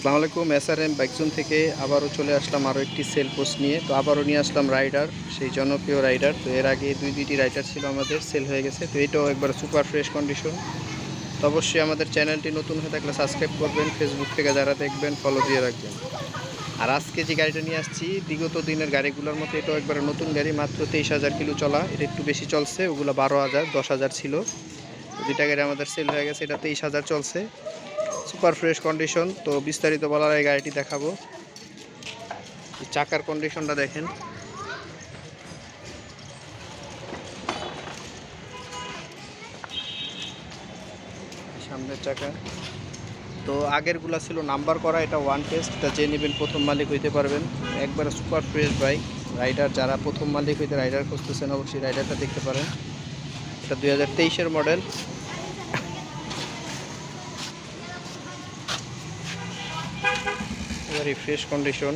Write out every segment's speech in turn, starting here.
আসসালামু আলাইকুম S R M বাইকজোন থেকে আবারও চলে আসলাম আরও একটি সেল পোস্ট নিয়ে। তো আবারও নিয়ে আসলাম রাইডার সেই জনপ্রিয় রাইডার তো এর আগে দুই দুইটি রাইডার ছিল আমাদের সেল হয়ে গেছে। তো এটাও একবার সুপার ফ্রেশ কন্ডিশন তো অবশ্যই আমাদের চ্যানেলটি নতুন হয়ে থাকলে সাবস্ক্রাইব করবেন ফেসবুক থেকে যারা দেখবেন ফলো দিয়ে রাখবেন। আর আজকে যে গাড়িটা নিয়ে আসছি, বিগত দিনের গাড়িগুলোর মতো এটাও একবারে নতুন গাড়ি, মাত্র তেইশ হাজার কিলো চলা। এটা একটু বেশি চলছে, ওগুলো বারো হাজার, দশ হাজার ছিল। দুইটা গাড়ি আমাদের সেল হয়ে গেছে, এটা তেইশ হাজার চলছে। Super fresh condition. তো বিস্তারিত বলার এই গাড়িটি দেখাবো। চাকার কন্ডিশনটা দেখেন। সামনের চাকা। তো আগেরগুলা ছিল নাম্বার করা, এটা ওয়ান টেস্ট। এটা যে নেবেন প্রথম মালিক হইতে পারবেন। একবার সুপার ফ্রেশ বাইক। রাইডার যারা প্রথম মালিক হইতে রাইডার খুঁজতেছেন, অবশ্যই রাইডারটা দেখতে পারেন। এটা দুই model. Very fresh condition.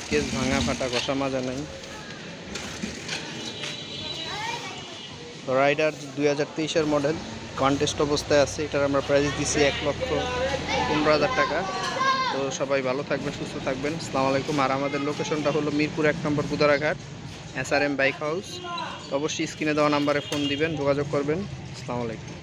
Scratch ভাঙা ফাটা ঘষা মাজা নাই। রাইডার দুই হাজার তেইশের মডেল কন্টেস্ট অবস্থায় আছে, এটার আমরা প্রাইস দিছি এক লক্ষ পনেরো হাজার টাকা। তো সবাই ভালো থাকবেন, সুস্থ থাকবেন। আসসালামু আলাইকুম। আর আমাদের লোকেশনটা হলো মিরপুর এক number Budaraghat S R M bike house. অবশ্যই স্ক্রিনে দেওয়া নাম্বারে ফোন দিবেন, যোগাযোগ করবেন। আসসালামু আলাইকুম।